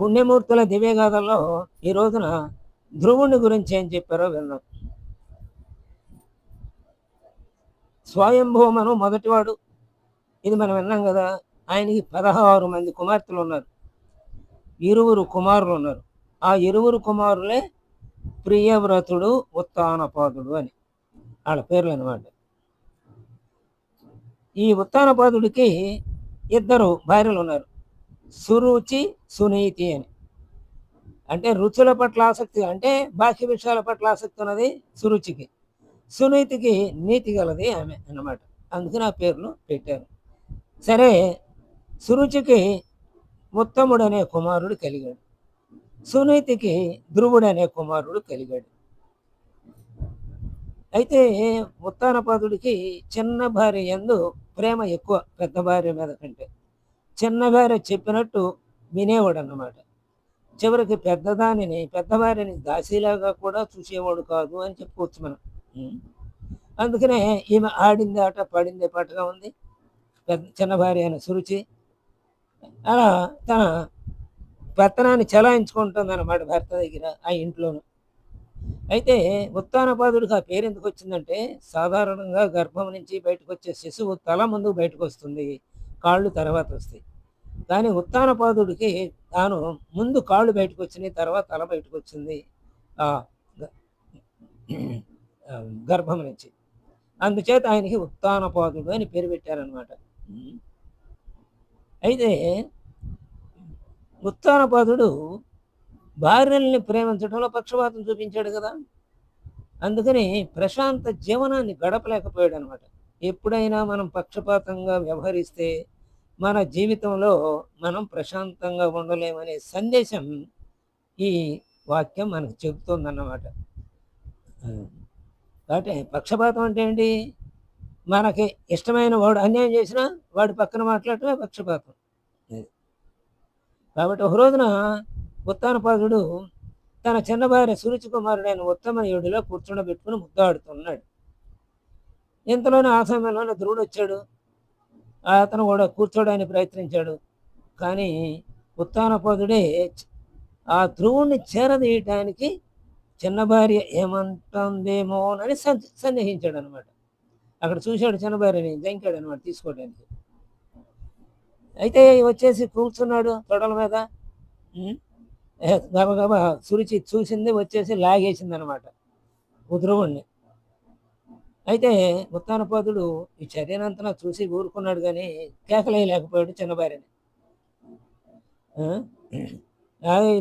పుణ్యమూర్తుల దివ్యగాథల్లో ఈ రోజున ధ్రువుని గురించి ఏం చెప్పారో విన్నాం. స్వయంభూమను మొదటివాడు. ఇది మనం విన్నాం కదా ఆయనకి పదహారు మంది కుమార్తెలు ఉన్నారు. ఇరువురు కుమారులు ఉన్నారు. ఆ ఇరువురు కుమారులే ప్రియవ్రతుడు ఉత్తానపాదుడు అని. వాళ్ళ పేర్లు అనమాట ఈ ఉత్తానపాదుడికి ఇద్దరు భార్యలు ఉన్నారు. సురుచి సునీతి అని. అంటే రుచుల పట్ల ఆసక్తి అంటే బాహ్య విషయాల పట్ల ఆసక్తి ఉన్నది సురుచికి. సునీతికి నీతి గలది ఆమె అన్నమాట. అందుకని ఆ పేర్లు పెట్టారు. సరే సురుచికి ఉత్తముడు అనే కుమారుడు కలిగాడు. సునీతికి ధ్రువుడు అనే కుమారుడు కలిగాడు. అయితే ఉత్తానపాదుడికి చిన్న భార్య ఎందు ప్రేమ ఎక్కువ పెద్ద భార్య మీద కంటే. చిన్న చెప్పినట్టు వినేవాడు అన్నమాట చివరికి పెద్దదానిని పెద్దవారిని దాసీలాగా కూడా చూసేవాడు కాదు అని చెప్పుకోవచ్చు మనం. అందుకనే ఈమె ఆడింది ఆట పడింది పాటగా ఉంది. పెద్ద చిన్న భార్య అయిన సురుచి. అలా తన పెత్తనాన్ని చలాయించుకుంటుంది అన్నమాట భర్త దగ్గర ఆ ఇంట్లోనూ. అయితే ఉత్తానపాదుడికి ఆ పేరు ఎందుకు వచ్చిందంటే సాధారణంగా గర్భం నుంచి బయటకు వచ్చే శిశువు తల ముందు బయటకు వస్తుంది కాళ్ళు తర్వాత వస్తాయి. కానీ ఉత్తానపాదుడికి తాను ముందు కాళ్ళు బయటకు వచ్చినాయి తర్వాత తల బయటకు వచ్చింది ఆ ఆ గర్భం నుంచి. అందుచేత ఆయనకి ఉత్తానపాదుడు అని పేరు పెట్టారనమాట అయితే ఉత్తానపాదుడు భార్యల్ని ప్రేమించడంలో పక్షపాతం చూపించాడు కదా. అందుకని ప్రశాంత జీవనాన్ని గడపలేకపోయాడు అనమాట ఎప్పుడైనా మనం పక్షపాతంగా వ్యవహరిస్తే మన జీవితంలో మనం ప్రశాంతంగా ఉండలేమనే సందేశం ఈ వాక్యం మనకు చెబుతుందన్నమాట. కాబట్టి పక్షపాతం అంటే ఏంటి? మనకి ఇష్టమైన వాడు అన్యాయం చేసినా వాడి పక్కన మాట్లాడటమే పక్షపాతం. కాబట్టి ఒక రోజున ఉత్తానపాదుడు తన చిన్న భార్య సురుచి కుమారుడైన ఉత్తమయుడిలో కూర్చుండబెట్టుకుని ముద్దాడుతున్నాడు. ఇంతలోనే ఆ సమయంలోనే ధ్రువుడు వచ్చాడు. అతను కూడా కూర్చోడానికి ప్రయత్నించాడు. కానీ ఉత్తానపాదుడే ఆ ధ్రువుణ్ణి చేరదీయటానికి చిన్న భార్య ఏమంటుందేమోనని సందేహించాడు అనమాట అక్కడ చూశాడు చిన్న భార్యని జంకాడు అనమాట తీసుకోవడానికి అయితే వచ్చేసి కూర్చున్నాడు తొడల మీద. ఏ, గబగబా సురుచి చూసింది వచ్చేసి లాగేసింది అనమాట ధ్రువుణ్ణి. అయితే ఉత్తానపాదుడు ఈ చర్యనంతనా చూసి ఊరుకున్నాడు కానీ కేకలేయలేకపోయాడు చిన్న భార్యని.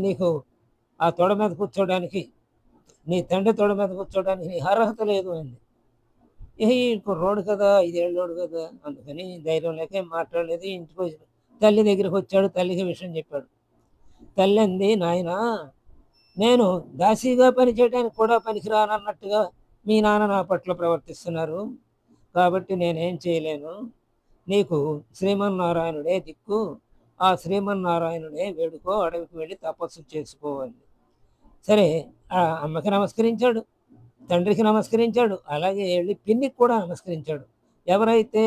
నీకు ఆ తొడ మీద కూర్చోడానికి నీ తండ్రి తొడ మీద కూర్చోడానికి నీ అర్హత లేదు అంది. ఏ ఈ కుర్రోడు కదా ఐదేళ్ళోడు కదా అందుకని ధైర్యం లేక ఏం మాట్లాడలేదు ఇంటికి వచ్చి తల్లి దగ్గరికి వచ్చాడు తల్లికి విషయం చెప్పాడు. తల్లి అంది నాయన నేను దాసీగా పనిచేయడానికి కూడా పనికిరానన్నట్టుగా మీ నాన్న నా పట్ల ప్రవర్తిస్తున్నారు కాబట్టి నేనేం చేయలేను. నీకు శ్రీమన్నారాయణుడే దిక్కు. ఆ శ్రీమన్నారాయణుడే వేడుకో అడవికి వెళ్ళి తపస్సు చేసుకోవాలి సరే ఆ అమ్మకి నమస్కరించాడు తండ్రికి నమస్కరించాడు అలాగే వెళ్ళి పిన్నికి కూడా నమస్కరించాడు. ఎవరైతే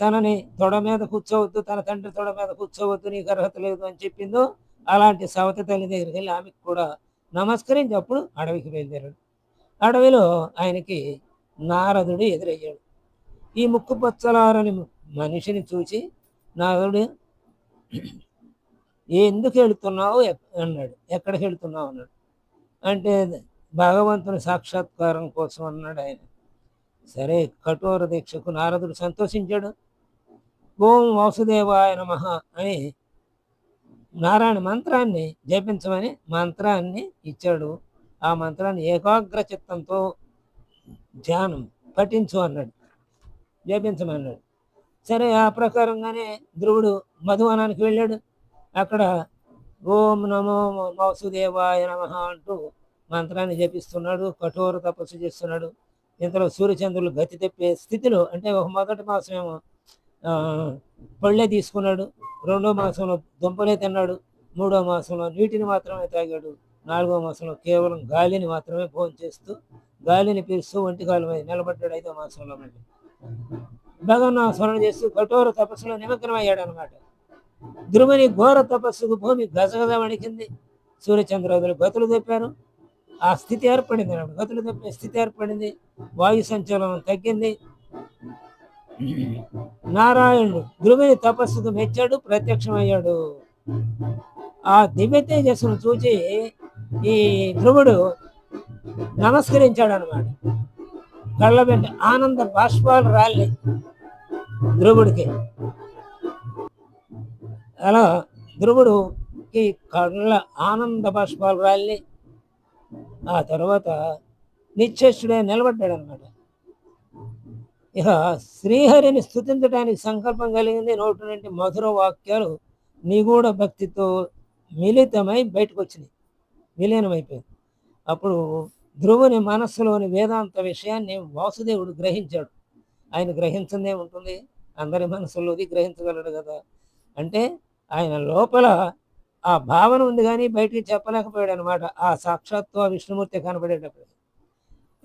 తనని తొడ మీద కూర్చోవద్దు తన తండ్రి తొడ మీద కూర్చోవద్దు నీకు అర్హత లేదు అని చెప్పిందో అలాంటి సవతి తల్లి దగ్గరికి వెళ్ళి ఆమెకు కూడా నమస్కరించి అప్పుడు అడవికి బయలుదేరాడు. అడవిలో ఆయనకి నారదుడు ఎదురయ్యాడు. ఈ ముక్కు పచ్చలారని మనిషిని చూసి నారదుడు ఎందుకు వెళుతున్నావు? అన్నాడు. ఎక్కడికి వెళుతున్నావు? అన్నాడు. అంటే భగవంతుని సాక్షాత్కారం కోసం అన్నాడు ఆయన. సరే కఠోర దీక్షకు నారదుడు సంతోషించాడు. ఓం వాసుదేవాయ నమ అని నారాయణ మంత్రాన్ని జపించమని మంత్రాన్ని ఇచ్చాడు. ఆ మంత్రాన్ని ఏకాగ్ర చిత్తంతో ధ్యానం పఠించు అన్నాడు. జపించమన్నాడు. సరే ఆ ప్రకారంగానే ధ్రువుడు మధువనానికి వెళ్ళాడు. అక్కడ ఓం నమో వాసుదేవాయ నమ అంటూ మంత్రాన్ని జపిస్తున్నాడు కఠోర తపస్సు చేస్తున్నాడు. ఇంతలో సూర్యచంద్రులు గతి తెప్పే స్థితిలో అంటే ఒక మొదటి మాసం ఏమో పళ్ళే తీసుకున్నాడు. రెండో మాసంలో దుంపలే తిన్నాడు. మూడో మాసంలో నీటిని మాత్రమే తాగాడు. నాలుగో మాసంలో కేవలం గాలిని మాత్రమే భోజనం చేస్తూ గాలిని పీలుస్తూ ఒంటి మీద నిలబడ్డాడు ఐదో మాసంలో మళ్ళీ. భగవన్ స్మరణ చేస్తూ కఠోర తపస్సులో నిమగ్నం అయ్యాడు అనమాట ధ్రువుని ఘోర తపస్సుకు భూమి గజగజ వణికింది. సూర్యచంద్రాదులు గతులు తెప్పారు. ఆ స్థితి ఏర్పడింది అనమాట గతులు తప్పే స్థితి ఏర్పడింది. వాయు సంచలనం తగ్గింది. నారాయణుడు ధ్రువుని తపస్సుకు మెచ్చాడు ప్రత్యక్షమయ్యాడు. ఆ దివ్య తేజస్సును చూచి ఈ ధ్రువుడు నమస్కరించాడు అనమాట కళ్ళబెట్టి ఆనంద బాష్పాలు రాలి ధ్రువుడికి. అలా ధ్రువుడుకి కళ్ళ ఆనంద బాష్పాలు రాలి ఆ తర్వాత నిశ్చేష్టుడే నిలబడ్డాడు అనమాట ఇక శ్రీహరిని స్థుతించడానికి సంకల్పం కలిగింది నోటి నుండి మధుర వాక్యాలు నిగూఢ భక్తితో మిళితమై బయటకు వచ్చినాయి. విలీనమైపోయింది. అప్పుడు ధ్రువుని మనస్సులోని వేదాంత విషయాన్ని వాసుదేవుడు గ్రహించాడు. ఆయన గ్రహించిందే ఉంటుంది. అందరి మనసులోది గ్రహించగలడు కదా. అంటే ఆయన లోపల ఆ భావన ఉంది కానీ బయటికి చెప్పలేకపోయాడు అనమాట ఆ సాక్షాత్తు ఆ విష్ణుమూర్తి కనబడేటప్పుడు.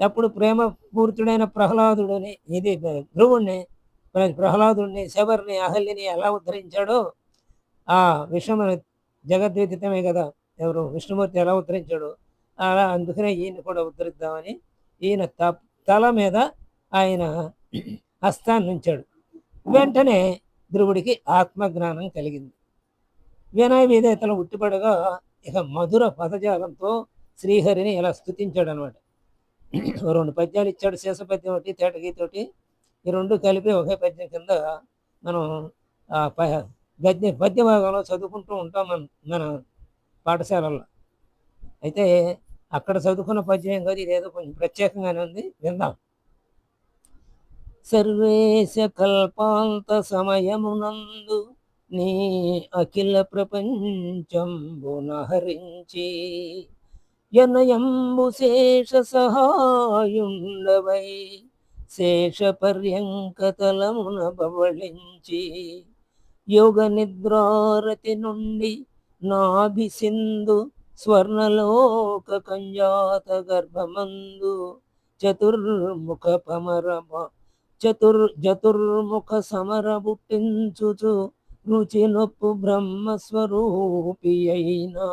అప్పుడు ప్రేమ పూర్తుడైన ప్రహ్లాదుడిని ఇది ధ్రువుణ్ణి ప్రహ్లాదుడిని శబరిని అహల్యని ఎలా ఉద్ధరించాడో ఆ విషయం జగద్విదితమే కదా. ఎవరు? విష్ణుమూర్తి ఎలా ఉద్ధరించాడు? అలా అందుకనే ఈయన కూడా ఉద్ధరిద్దామని ఈయన త తల మీద ఆయన హస్తాన్ని ఉంచాడు. వెంటనే ధ్రువుడికి ఆత్మజ్ఞానం కలిగింది. వినయ విధేతలు ఉట్టిపడగా ఇక మధుర పదజాలంతో శ్రీహరిని ఇలా స్థుతించాడు అనమాట రెండు పద్యాలు ఇచ్చాడు. శేషపద్యం ఒకటి తేటగీతోటి ఈ రెండు కలిపి ఒకే పద్యం కింద మనం గద్య పద్య భాగంలో చదువుకుంటూ ఉంటాం మన మన పాఠశాలల్లో. అయితే అక్కడ చదువుకున్న పద్యం కాదు ఇదేదో కొంచెం ప్రత్యేకంగానే ఉంది విందాం. సర్వేశ కల్పాంత సమయమునందు నీ అఖిల ప్రపంచంబునహరించి యనయంబు శేష సహాయుండవై శేష పర్యంకతలమున బవళించి యోగ నిద్రారతి నుండి నాభిసింధు స్వర్ణలోక కంజాత గర్భమందు చతుర్ముఖ పమర చతుర్ చతుర్ముఖ సమర పుట్టించుచు రుచి నొప్పు బ్రహ్మస్వరూపి అయినా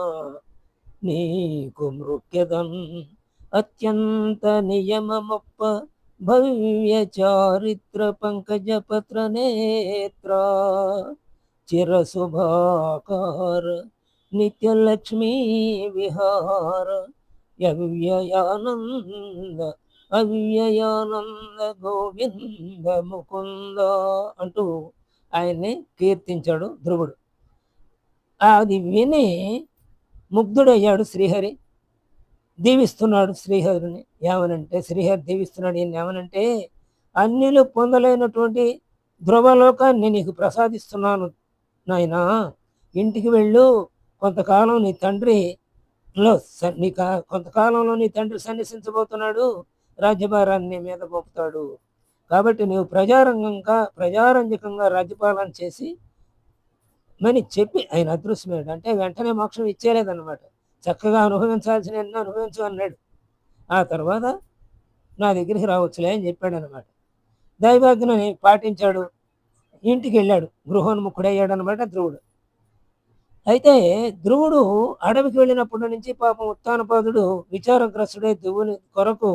నీకు మృక్యదం అత్యంత నియమమొప్ప భవ్య చారిత్ర పంకజ పత్ర నేత్ర చిరశుభాకార నిత్యలక్ష్మీ విహార అవ్యయానంద అవ్యయానంద గోవింద ముకుంద అంటూ ఆయన్ని కీర్తించాడు ధ్రువుడు. అది విని ముగ్ధుడయ్యాడు శ్రీహరి. దీవిస్తున్నాడు శ్రీహరిని. ఏమనంటే శ్రీహరి దీవిస్తున్నాడు ఈయన ఏమనంటే అన్నిలు పొందలేనటువంటి ధ్రువలోకాన్ని నీకు ప్రసాదిస్తున్నాను నాయనా. ఇంటికి వెళ్ళు కొంతకాలం నీ తండ్రిలో స- నీ కా- కొంతకాలంలో నీ తండ్రి సన్నిసించబోతున్నాడు రాజ్యభారాన్ని నీ మీద పోపుతాడు కాబట్టి నీవు ప్రజారంగంగా ప్రజారంజకంగా రాజ్యపాలన చేసి మని చెప్పి ఆయన అదృశ్యమయ్యాడు అంటే వెంటనే మోక్షం ఇచ్చేలేదన్నమాట చక్కగా అనుభవించాల్సిన ఎన్నో అనుభవించు అన్నాడు. ఆ తర్వాత నా దగ్గరికి రావచ్చులే అని చెప్పాడు అనమాట దైవాజ్ఞని పాటించాడు. ఇంటికి వెళ్ళాడు. గృహోన్ముఖుడయ్యాడు అనమాట ధ్రువుడు. అయితే ధ్రువుడు అడవికి వెళ్ళినప్పటి నుంచి పాపం ఉత్తానపాదుడు విచారగ్రస్తుడై ధ్రువుని కొరకు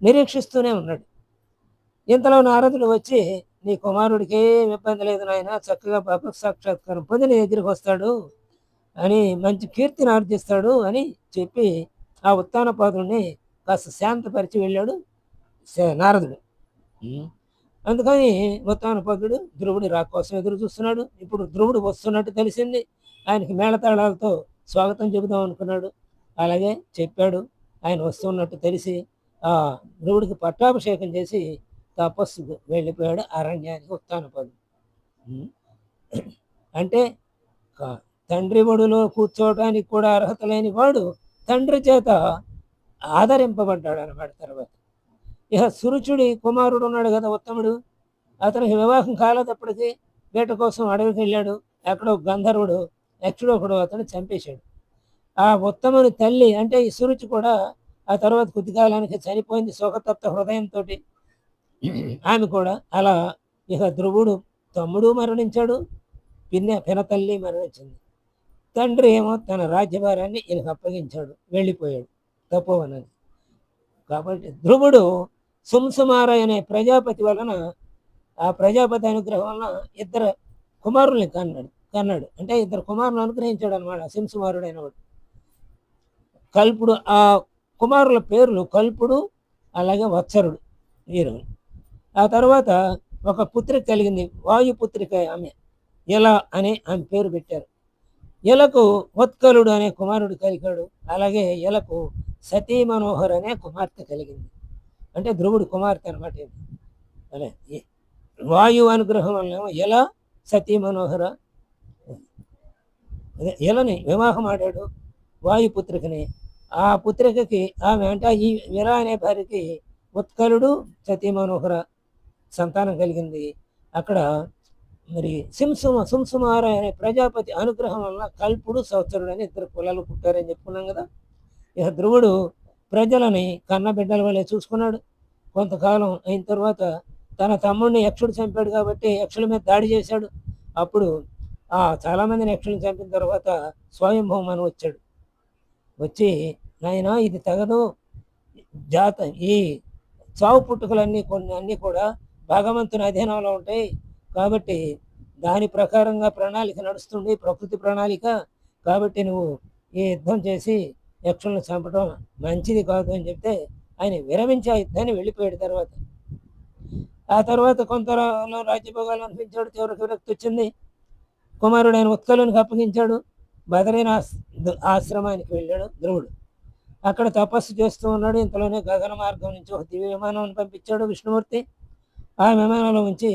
నిరీక్షిస్తూనే ఉన్నాడు. ఇంతలో నారదుడు వచ్చి నీ కుమారుడికి ఏం ఇబ్బంది లేదు నాయన చక్కగా పాప సాక్షాత్కారం పొంది నీ దగ్గరికి వస్తాడు అని మంచి కీర్తిని ఆర్జిస్తాడు అని చెప్పి ఆ ఉత్తానపాదుడిని కాస్త శాంతపరిచి వెళ్ళాడు నారదుడు. అందుకని ఉత్తానపాదుడు ధ్రువుడి రా కోసం ఎదురు చూస్తున్నాడు. ఇప్పుడు ధ్రువుడు వస్తున్నట్టు తెలిసింది. ఆయనకి మేళతాళాలతో స్వాగతం చెబుదాం అనుకున్నాడు. అలాగే చెప్పాడు. ఆయన వస్తున్నట్టు తెలిసి ఆ ధ్రువుడికి పట్టాభిషేకం చేసి తపస్సు వెళ్ళిపోయాడు అరణ్యానికి ఉత్తానపదు ఉం. అంటే తండ్రి ఒడిలో కూర్చోవడానికి కూడా అర్హత లేని వాడు తండ్రి చేత ఆదరింపబడ్డాడు అనమాట తర్వాత. ఇక సురుచుడి కుమారుడు ఉన్నాడు కదా ఉత్తముడు. అతనికి వివాహం కాలేదప్పటికి వేట కోసం అడవికి వెళ్ళాడు. ఎక్కడో గంధర్వుడు యక్షుడు ఒకడు అతను చంపేశాడు. ఆ ఉత్తముని తల్లి అంటే ఈ సురుచి కూడా ఆ తర్వాత కొద్ది కాలానికి చనిపోయింది శోకతప్త హృదయంతో ఆమె కూడా అలా ఇక ధ్రువుడు తమ్ముడు మరణించాడు. పిన్న పినతల్లి మరణించింది. తండ్రి ఏమో తన రాజ్యభారాన్ని ఈయనకు అప్పగించాడు. వెళ్ళిపోయాడు తపోవనని కాబట్టి ధ్రువుడు సుంసుమార అనే ప్రజాపతి వలన ఆ ప్రజాపతి అనుగ్రహం వలన ఇద్దరు కుమారుల్ని కన్నాడు. కన్నాడు. అంటే ఇద్దరు కుమారులు అనుగ్రహించాడు అనమాట సింసుమారుడైన వాడు కల్పుడు ఆ కుమారుల పేర్లు కల్పుడు అలాగే వత్సరుడు వీరు ఆ తర్వాత ఒక పుత్రిక కలిగింది వాయుపుత్రిక ఆమె ఇలా అని ఆమె పేరు పెట్టారు. ఎలకు ఉత్కలుడు అనే కుమారుడు కలిగాడు అలాగే ఎలకు సతీ మనోహర్ అనే కుమార్తె కలిగింది. అంటే ధ్రువుడు కుమార్తె అనమాట ఇది. వాయు అనుగ్రహం వల్ల ఎలా సతీ మనోహర అదే ఎలని వివాహం ఆడాడు. వాయుపుత్రికని. ఆ పుత్రికకి ఆమె వెంట ఈ విరా అనే భార్యకి ఉత్కలుడు సతీ మనోహర సంతానం కలిగింది. అక్కడ మరి సింసుమ సుంసుమార అనే ప్రజాపతి అనుగ్రహం వల్ల కల్పుడు సంవత్సరుడు అని ఇద్దరు పిల్లలు పుట్టారని చెప్పుకున్నాం కదా. ఇక ధ్రువుడు ప్రజలని కన్నబిడ్డల వల్లే చూసుకున్నాడు. కొంతకాలం అయిన తర్వాత తన తమ్ముడిని యక్షుడు చంపాడు కాబట్టి యక్షుల మీద దాడి చేశాడు. అప్పుడు ఆ చాలామందిని యక్షులను చంపిన తర్వాత స్వయంభూమని వచ్చాడు. వచ్చి నాయన ఇది తగదు. జాత ఈ చావు పుట్టుకలన్నీ కొన్ని అన్నీ కూడా భగవంతుని అధీనంలో ఉంటాయి. కాబట్టి దాని ప్రకారంగా ప్రణాళిక నడుస్తుంది ప్రకృతి ప్రణాళిక. కాబట్టి నువ్వు ఈ యుద్ధం చేసి యక్షులను చంపడం మంచిది కాదు అని చెప్తే ఆయన విరమించి ఆ యుద్ధాన్ని వెళ్ళిపోయాడు తర్వాత. ఆ తర్వాత కొంత రాజ్యభోగాలు అనిపించాడు చివరికి విరక్తి వచ్చింది. కుమారుడైన ఆయన ఉత్కలునికి అప్పగించాడు. బదరైన ఆశ్రమానికి వెళ్ళాడు ధ్రువుడు అక్కడ తపస్సు చేస్తూ ఉన్నాడు. ఇంతలోనే గగన మార్గం నుంచి ఒక దివ్య విమానాన్ని పంపించాడు విష్ణుమూర్తి. ఆ విమానంలో ఉంచి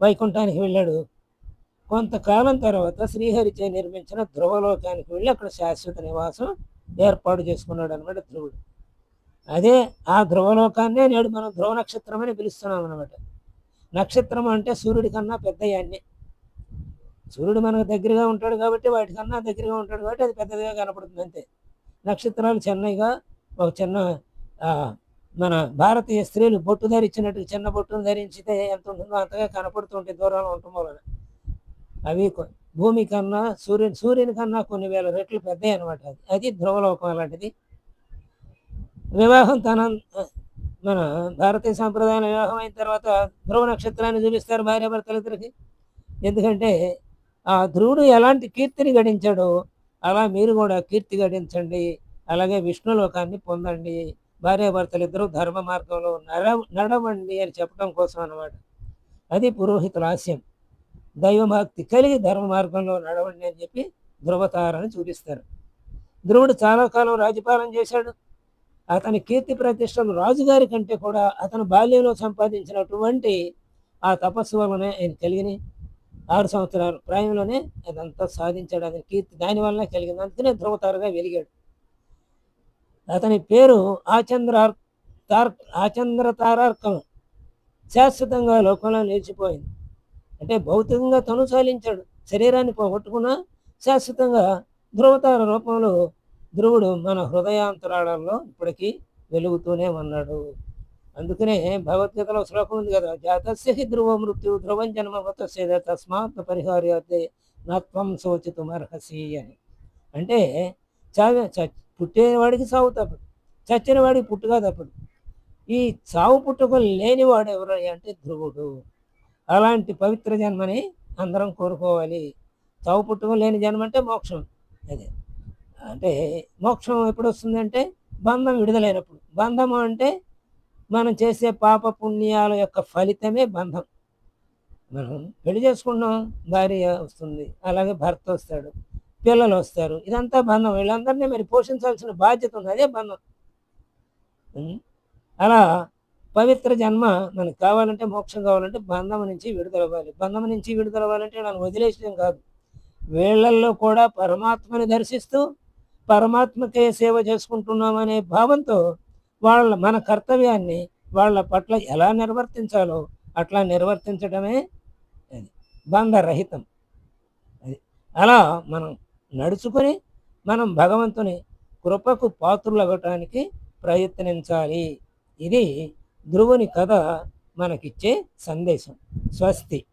వైకుంఠానికి వెళ్ళాడు. కొంతకాలం తర్వాత శ్రీహరిచే నిర్మించిన ధ్రువలోకానికి వెళ్ళి అక్కడ శాశ్వత నివాసం ఏర్పాటు చేసుకున్నాడు అనమాట ధ్రువుడు అదే ఆ ధ్రువలోకాన్నే నేడు మనం ధ్రువ నక్షత్రం అని పిలుస్తున్నాం అనమాట నక్షత్రం అంటే సూర్యుడి కన్నా పెద్దయాన్ని సూర్యుడు మనకు దగ్గరగా ఉంటాడు కాబట్టి వాటికన్నా దగ్గరగా ఉంటాడు కాబట్టి అది పెద్దదిగా కనపడుతుంది అంతే. నక్షత్రాలు చెన్నైగా ఒక చిన్న మన భారతీయ స్త్రీలు బొట్టు ధరించినట్టు చిన్న బొట్టును ధరించితే ఎంత ఉంటుందో అంతగా కనపడుతుంటే దూరంలో ఉండటం వలన అవి భూమి కన్నా సూర్యుని సూర్యుని కన్నా కొన్ని వేల రెట్లు పెద్దవి అనమాట అది. అది ధ్రువలోకం అలాంటిది. వివాహం తన మన భారతీయ సాంప్రదాయం వివాహం అయిన తర్వాత ధ్రువ నక్షత్రాన్ని చూపిస్తారు భార్యాభర్తలిద్దరికి. ఎందుకంటే ఆ ధ్రువుడు ఎలాంటి కీర్తిని గడించాడో అలా మీరు కూడా కీర్తి గడించండి. అలాగే విష్ణులోకాన్ని పొందండి. భార్యాభర్తలు ఇద్దరు ధర్మ మార్గంలో నడ నడవండి అని చెప్పడం కోసం అన్నమాట. అది పురోహితుల ఆశయం. దైవభక్తి కలిగి ధర్మ మార్గంలో నడవండి అని చెప్పి ధ్రువతారని చూపిస్తారు. ధ్రువుడు చాలా కాలం రాజ్యపాలన చేశాడు. అతని కీర్తి ప్రతిష్టలు రాజుగారి కంటే కూడా అతను బాల్యంలో సంపాదించినటువంటి ఆ తపస్సు వలనే ఆయన కలిగినాయి. ఆరు సంవత్సరాల ప్రాయంలోనే అదంతా సాధించాడు అతని కీర్తి దానివల్ల కలిగింది అందుకనే ధ్రువతారగా వెలిగాడు. అతని పేరు ఆచంద్ర తార్ ఆచంద్ర తారార్కం శాశ్వతంగా లోకంలో నిలిచిపోయింది. అంటే భౌతికంగా తను చాలించాడు శరీరాన్ని పోగొట్టుకున్నా శాశ్వతంగా ధ్రువతార రూపంలో ధ్రువుడు మన హృదయాంతరాళంలో ఇప్పటికీ వెలుగుతూనే ఉన్నాడు. అందుకనే భగవద్గీతలో శ్లోకం ఉంది కదా జాతస్య హి ధ్రువ మృత్యు ధ్రువం జన్మ మతస్య తస్మాత్ పరిహార్యతే నత్వం శోచితు అర్హసి అని. అంటే చావే పుట్టేవాడికి సావు తప్పదు చచ్చిన వాడికి పుట్టుక తప్పదు. ఈ చావు పుట్టుకలు లేనివాడు ఎవరు అంటే ధ్రువుడు. అలాంటి పవిత్ర జన్మని అందరం కోరుకోవాలి. చావు పుట్టుక లేని జన్మ అంటే మోక్షం. అదే. అంటే మోక్షం ఎప్పుడు వస్తుందంటే బంధం విడుదలైనప్పుడు. బంధము అంటే మనం చేసే పాప పుణ్యాల యొక్క ఫలితమే బంధం. మనం పెళ్ళి చేసుకున్నాం భార్య వస్తుంది అలాగే భర్త వస్తాడు పిల్లలు వస్తారు ఇదంతా బంధం. వీళ్ళందరినీ మరి పోషించాల్సిన బాధ్యత ఉంది అదే బంధం. అలా పవిత్ర జన్మ మనకు కావాలంటే మోక్షం కావాలంటే బంధం నుంచి విడుదలవ్వాలి. బంధం నుంచి విడుదలవ్వాలంటే నన్ను వదిలేసడం కాదు. వీళ్ళల్లో కూడా పరమాత్మని దర్శిస్తూ పరమాత్మకే సేవ చేసుకుంటున్నామనే భావంతో వాళ్ళ మన కర్తవ్యాన్ని వాళ్ళ పట్ల ఎలా నిర్వర్తించాలో అట్లా నిర్వర్తించడమే అది. బంధరహితం. అది. అలా మనం నడుచుకొని మనం భగవంతుని కృపకు పాత్రులవ్వటానికి ప్రయత్నించాలి. ఇది ధ్రువుని కథ మనకిచ్చే సందేశం. స్వస్తి.